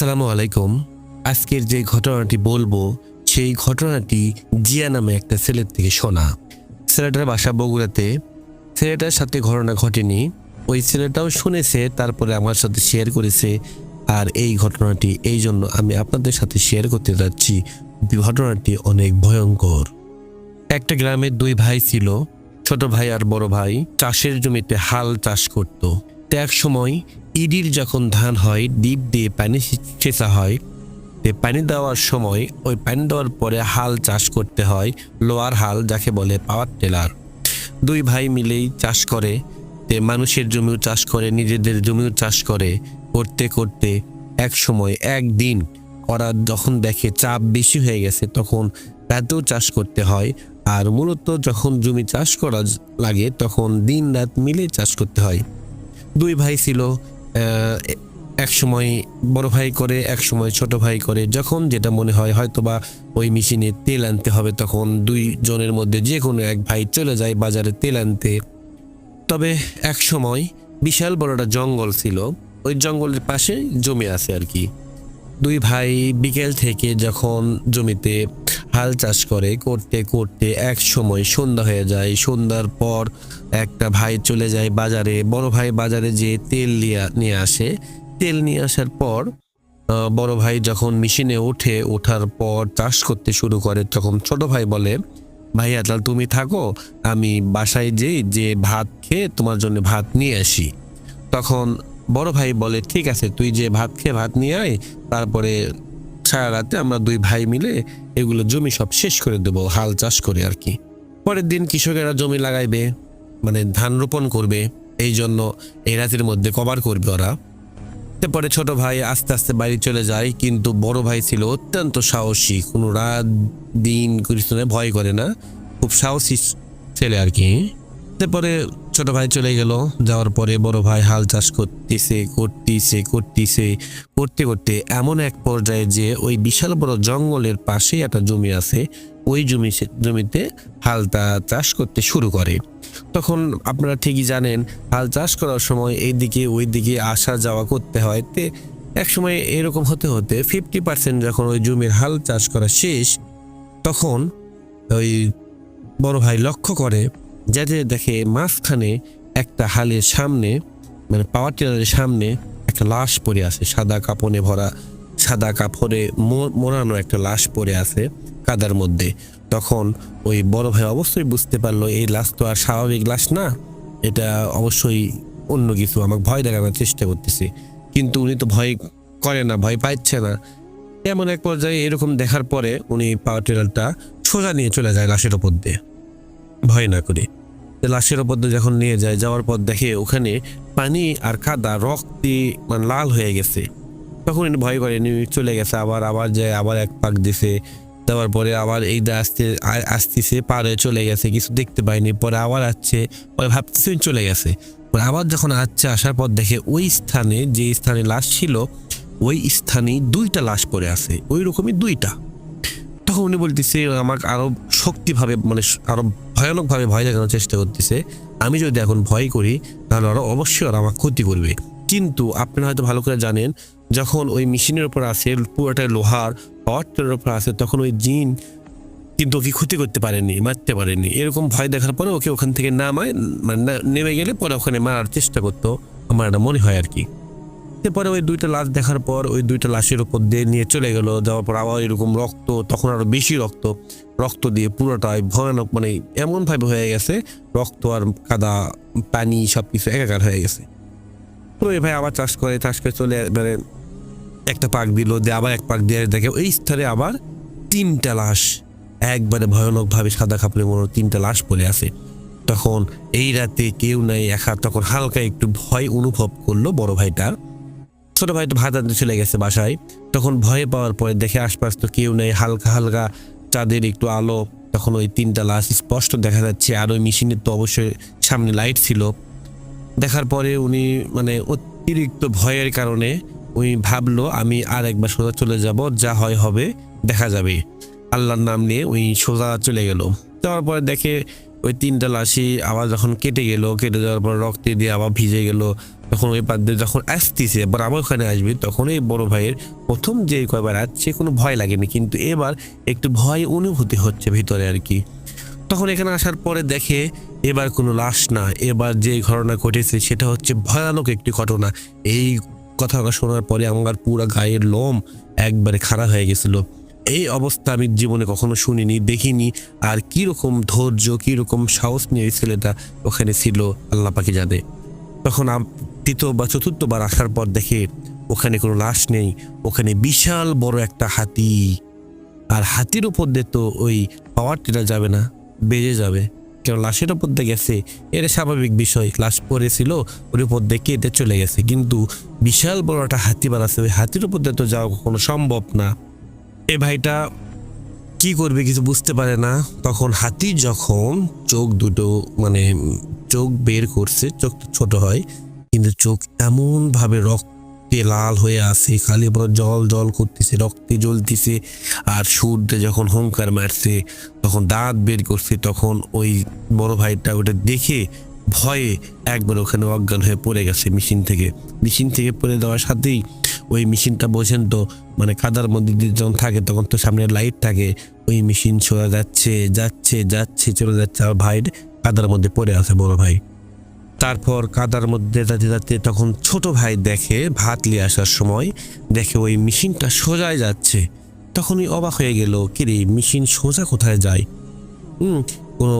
আসসালামু আলাইকুম। আজকের যে ঘটনাটি বলব, সেই ঘটনাটি জিয়া নামে একটা ছেলের থেকে শোনা। ছেলেটার বাসা বগুড়াতে। ছেলেটার সাথে ঘটনা ঘটেনি। ওই ছেলেটাও শুনেছে, তারপরে আমার সাথে শেয়ার করেছে। আর এই ঘটনাটি, এই জন্য আমি আপনাদের সাথে শেয়ার করতে যাচ্ছি। ঘটনাটি অনেক ভয়ঙ্কর। একটা গ্রামের দুই ভাই ছিল। ছোট ভাই আর বড় ভাই। চাষের জমিতে হাল চাষ করত। এক সময় ইডির যখন ধান হয়, ডিপ দিয়ে পানি সেচা হয় পানি দেওয়ার সময় ওই পানি দেওয়ার পরে হাল চাষ করতে হয়, লোয়ার হাল যাকে বলে পাওয়ার টেলার। দুই ভাই মিলেই চাষ করে, তে মানুষের জমিও চাষ করে, নিজেদের জমিও চাষ করে, করতে করতে এক সময় একদিন ওরা যখন দেখে চাপ বেশি হয়ে গেছে, তখন রাতেও চাষ করতে হয়। আর মূলত যখন জমি চাষ করা লাগে, তখন দিন রাত মিলে চাষ করতে হয়। দুই ভাই ছিল এক সময় বড় ভাই করে, এক সময় ছোট ভাই করে, যখন যেটা মনে হয় হয়তোবা ওই মেশিনে তেল আনতে হবে, তখন দুই জনের মধ্যে যে কোনো এক ভাই চলে যায় বাজারে তেল আনতে। তবে এক সময় বিশাল বড় একটা জঙ্গল ছিল, ওই জঙ্গলের পাশে জমি আছে আর কি। দুই ভাই বিকেল থেকে যখন জমিতে হাল চাষ করে, করতে করতে এক সময় সন্ধ্যা হয়ে যায়। সন্ধ্যার পর একটা ভাই চলে যায় বাজারে। বড় ভাই বাজারে যে তেল নিয়ে আসে। তেল নিয়ে আসার পর বড় ভাই যখন মেশিনে ওঠে ওঠার পর চাষ করতে শুরু করে, তখন ছোট ভাই বলে ভাই তাহলে তুমি থাকো, আমি বাসায় যেই যে ভাত খেয়ে তোমার জন্য ভাত নিয়ে আসি। তখন বড় ভাই বলে, ঠিক আছে, তুই যে ভাত খেয়ে ভাত নিয়ে আয়, তারপরে সারা রাতে আমরা দুই ভাই মিলে এগুলো জমি সব শেষ করে দেবো হাল চাষ করে আর কি। পরের দিন কৃষকেরা জমি লাগাইবে মানে ধান রোপণ করবে এই জন্য এই রাতের মধ্যে কভার করবে ওরা। তারপরে ছোট ভাই আস্তে আস্তে বাড়ি চলে যায় কিন্তু বড় ভাই ছিল অত্যন্ত সাহসী কোনো রাত দিন না, ভয় করে না খুব সাহসী ছেলে আর কি। তারপরে ছোট ভাই চলে গেল। যাওয়ার পরে বড় ভাই হাল চাষ করতেছে করতেছে করতেছে, করতে করতে এমন এক পর্যায়ে যে ওই বিশাল বড় জঙ্গলের পাশে একটা জমি আছে, ওই জমি জমিতে হালটা চাষ করতে শুরু করে। তখন আপনারা ঠিকই জানেন, হাল চাষ করার সময় এইদিকে ওইদিকে আসা যাওয়া করতে হয়। তে এক সময় এরকম হতে হতে ফিফটি পার্সেন্ট যখন ওই জমির হাল চাষ করা শেষ, তখন ওই বড় ভাই লক্ষ্য করে যাতে দেখে মাঝখানে একটা হালের সামনে মানে পাওয়ার টিলারের সামনে একটা লাশ পড়ে আছে, সাদা কাপড়ে ভরা, সাদা কাপড়ে মোড়ানো একটা লাশ পড়ে আছে কাদার মধ্যে। তখন ওই বড় ভাই অবশ্যই বুঝতে পারল, এই লাশ তো আর স্বাভাবিক লাশ না, এটা অবশ্যই অন্য কিছু, আমাকে ভয় দেখানোর চেষ্টা করতেছে। কিন্তু উনি তো ভয় করে না, ভয় পাচ্ছে না। এমন এক পর্যায়ে এরকম দেখার পরে উনি পাওয়ার টেলারটা সোজা নিয়ে চলে যায় লাশের ওপর দিয়ে। ভয় না করে। লাশের ওপর যখন নিয়ে যায়, যাওয়ার পর দেখে ওখানে পানি আর কাদা রক্তে মানে লাল হয়ে গেছে। তখন উনি ভয় করে চলে গেছে, আবার আবার যায়, আবার এক পাক দিছে। দেওয়ার পরে আবার এই দা আসতে, আসতেছে, পারে চলে গেছে, কিছু দেখতে পাইনি। পরে আবার আসছে, পরে ভাবতেছে চলে গেছে। পরে আবার যখন আসছে, আসার পর দেখে ওই স্থানে, যে স্থানে লাশ ছিল, ওই স্থানেই দুইটা লাশ পড়ে আছে। ওই রকমই দুইটা। তখন উনি বলতেছে, আমাকে আরও শক্তিভাবে মানে আরও ভয়ানকভাবে ভয় দেখানোর চেষ্টা করতেছে। আমি যদি এখন ভয় করি, তাহলে ওরা অবশ্যই ওরা আমার ক্ষতি করবে। কিন্তু আপনারা হয়তো ভালো করে জানেন, যখন ওই মেশিনের উপর আছে পুরোটা লোহার, পাওয়ারটার উপর আছে, তখন ওই জিন কিন্তু ওকে ক্ষতি করতে পারেনি, মারতে পারেনি। এরকম ভয় দেখার পরে ওকে ওখান থেকে নামায় মানে নেমে গেলে পরে ওখানে মারার চেষ্টা করতো, আমার এটা মনে হয় আর কি। এরপরে ওই দুইটা লাশ দেখার পর ওই দুইটা লাশের উপর দিয়ে নিয়ে চলে গেল, যাওয়ার পর আবার এরকম রক্ত, তখন আরও বেশি রক্ত রক্ত দিয়ে পুরোটাই ভয়ানক মানে এমন ভাবে হয়ে গেছে, রক্ত আর কাদা, পানি সবকিছু একাকার হয়ে গেছে। তো এই ভাই আবার চাষ করে চাষ করে চলে মানে একটা পাক দিল, দিয়ে আবার এক পাক দিয়ে দেখে ওই স্তরে আবার তিনটা লাশ, একবারে ভয়ানকভাবে সাদা খাপড়ে মনে তিনটা লাশ পড়ে আছে। তখন এই রাতে কেউ নাই, একা, তখন হালকা একটু ভয় অনুভব করল বড় ভাইটা ছোট ভাই তো ভাত আনতে চলে গেছে বাসায়। তখন ভয় পাওয়ার পরে দেখে আশপাশ তো কেউ নেই, হালকা হালকা চাঁদের একটু আলো। তখন ওই তিনটা লাশ স্পষ্ট দেখা যাচ্ছে আর ওই মেশিনের তো অবশ্যই সামনে লাইট ছিল। দেখার পরে উনি মানে অতিরিক্ত ভয়ের কারণে উনি ভাবলো, আমি আর একবার সোজা চলে যাব, যা হয় হবে, দেখা যাবে। আল্লাহর নাম নিয়ে উনি সোজা চলে গেল। যাওয়ার পরে দেখে ওই তিনটা লাশই আবার যখন কেটে গেল, কেটে যাওয়ার পর রক্তে দিয়ে আবার ভিজে গেল, তখন ওই দিয়ে যখন আসতেছে, এবার আমার ওখানে আসবে, তখন এই বড় ভাইয়ের প্রথম যে কয়বার আসছে কোনো ভয় লাগেনি, কিন্তু এবার একটু ভয় অনুভূতি হচ্ছে ভিতরে আর কি। তখন এখানে আসার পরে দেখে এবার কোনো লাশ না, এবার যে ঘটনা ঘটেছে সেটা হচ্ছে ভয়ানক একটি ঘটনা। এই কথা শোনার পরে আমার পুরো গায়ের লোম একবারে খারাপ হয়ে গেছিল। এই অবস্থা আমি জীবনে কখনো শুনিনি, দেখিনি। আর কি রকম ধৈর্য কি রকম সাহস নিয়ে এই ছেলেটা ওখানে ছিল, আল্লাহ পাকি জানে। তখন তৃতীয় বা চতুর্থবার আসার পর দেখে ওখানে কোনো লাশ নেই, ওখানে বিশাল বড় একটা হাতি। আর হাতির উপর দিয়ে তো ওই পাওয়ার টেরা যাবে না, বেজে যাবে। কেন লাশের উপর দিয়ে গেছে, এটা স্বাভাবিক বিষয়। লাশ পড়েছিল, ওর উপর দিয়ে কেটে চলে গেছে। কিন্তু বিশাল বড় একটা হাতি বানাচ্ছে ওই হাতির উপর দিয়ে তো যাওয়া কখনো সম্ভব না। এ ভাইটা কি করবে কিছু বুঝতে পারে না। তখন হাতি যখন চোখ দুটো মানে চোখ বের করছে চোখ তো ছোট হয়, কিন্তু চোখ এমন ভাবে রক্তে লাল হয়ে আছে, খালি পুরো জল জল করতেছে, রক্তে জ্বলতেছে, আর সূর্যে যখন হুঙ্কার মারছে, তখন দাঁত বের করছে, তখন ওই বড় ভাইটা ওটা দেখে ভয়ে একবার ওখানে অজ্ঞান হয়ে পড়ে গেছে মেশিন থেকে। মেশিন থেকে পড়ে দেওয়ার সাথেই ওই মেশিনটা বোঝেন তো মানে কাদার মধ্যে যখন থাকে তখন তো সামনে লাইট থাকে। ওই মেশিন সোজা যাচ্ছে যাচ্ছে যাচ্ছে, চলে যাচ্ছে। আর ভাই কাদার মধ্যে পড়ে আছে বড় ভাই। তারপর কাদার মধ্যে যাতে যাতে তখন ছোট ভাই দেখে ভাত নিয়ে আসার সময় দেখে ওই মেশিনটা সোজায় যাচ্ছে। তখনই অবাক হয়ে গেল, কিরে, মেশিন সোজা কোথায় যায়? হুম কোনো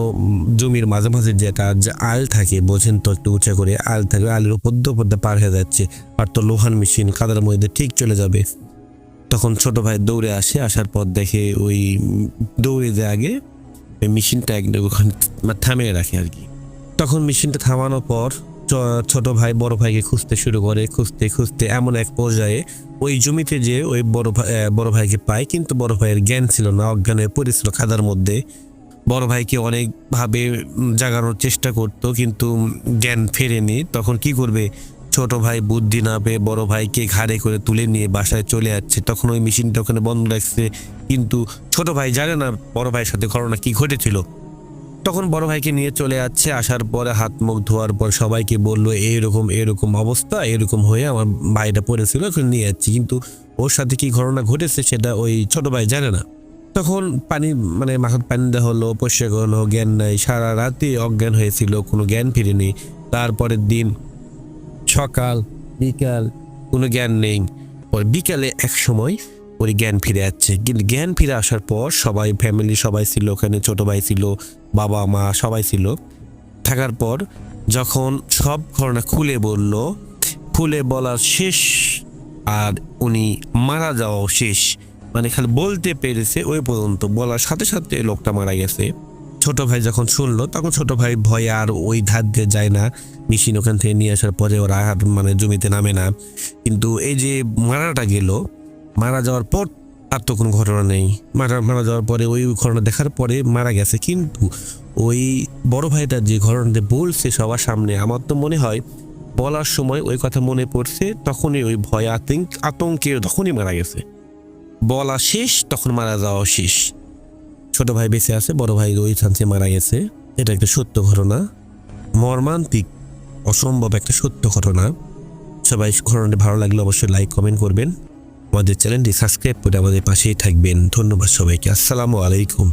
জমির মাঝে মাঝে যেটা যে আল থাকে, বোঝেন তো একটু উঁচা করে আল থাকে, আলের উপর দিয়ে উপর পার হয়ে যাচ্ছে আর তো লোহান মেশিন কাদার মধ্যে ঠিক চলে যাবে। তখন ছোট ভাই দৌড়ে আসে, আসার পর দেখে ওই দৌড়ে যে আগে ওই মেশিনটা একদম ওখানে মানে থামিয়ে রাখে আর কি। তখন মেশিনটা থামানোর পর ছোট ভাই বড় ভাইকে খুঁজতে শুরু করে, খুঁজতে খুঁজতে এমন এক পর্যায়ে ওই জমিতে যে ওই বড় ভাই বড় ভাইকে পায়, কিন্তু বড় ভাইয়ের জ্ঞান ছিল না, অজ্ঞান হয়ে পড়েছিল খাদার মধ্যে। বড় ভাইকে অনেকভাবে জাগানোর চেষ্টা করতো, কিন্তু জ্ঞান ফেরেনি। তখন কি করবে? ছোট ভাই বুদ্ধি না পেয়ে বড় ভাইকে ঘাড়ে করে তুলে নিয়ে বাসায় চলে যাচ্ছে তখন ওই মেশিনটা ওখানে বন্ধ রাখছে। কিন্তু ছোট ভাই জানে না বড় ভাইয়ের সাথে ঘটনা কি ঘটেছিল। তখন বড় ভাইকে নিয়ে চলে যাচ্ছে আসার পরে হাত মুখ ধোয়ার পর সবাইকে বলল এইরকম এরকম অবস্থা, এরকম হয়ে আমার ভাইটা পড়েছিল ওখানে নিয়ে যাচ্ছি। কিন্তু ওর সাথে কি ঘটনা ঘটেছে সেটা ওই ছোট ভাই জানে না। তখন পানি মানে মাথার পানি দেওয়া হলো, পরিষ্কার হলো, জ্ঞান নাই। সারা রাতে অজ্ঞান হয়েছিল, কোনো জ্ঞান ফিরেনি। তারপরের দিন সকাল, বিকাল, কোনো জ্ঞান নেই। পর বিকালে এক সময় ওর জ্ঞান ফিরে যাচ্ছে কিন্তু জ্ঞান ফিরে আসার পর সবাই ফ্যামিলি সবাই ছিল, ওখানে ছোট ভাই ছিল, বাবা, মা সবাই ছিল। থাকার পর যখন সব ঘটনা খুলে বলল, খুলে বলার শেষ, আর উনি মারা যাওয়াও শেষ। মানে খালি বলতে পেরেছে ওই পর্যন্ত। বলার সাথে সাথে লোকটা মারা গেছে। ছোট ভাই যখন শুনলো, তখন ছোট ভাই ভয়ে আর ওই ধার দিয়ে যায় না। মেশিন ওখান থেকে নিয়ে আসার পরে ওরা আর মানে জমিতে নামে না। কিন্তু এই যে মারাটা গেল, মারা যাওয়ার পর আর তো কোনো ঘটনা নেই। মারা মারা যাওয়ার পরে ওই ঘটনা দেখার পরে মারা গেছে। কিন্তু ওই বড় ভাইটা যে ঘটনাটা বলছে সবার সামনে, আমার তো মনে হয় বলার সময় ওই কথা মনে পড়ছে, তখনই ওই ভয় আতঙ্ক আতঙ্কে তখনই মারা গেছে। বলা শেষ, তখন মারা যাওয়া শেষ। ছোট ভাই বেঁচে আছে, বড় ভাই রোহিত হানসে মারা গেছে। এটা একটা সত্য ঘটনা। মর্মান্তিক, অসম্ভব একটা সত্য ঘটনা। সবাই ঘটনাটি ভালো লাগলে অবশ্যই লাইক কমেন্ট করবেন। আমাদের চ্যানেলটি সাবস্ক্রাইব করে আমাদের পাশেই থাকবেন। ধন্যবাদ সবাইকে। আসসালামু আলাইকুম।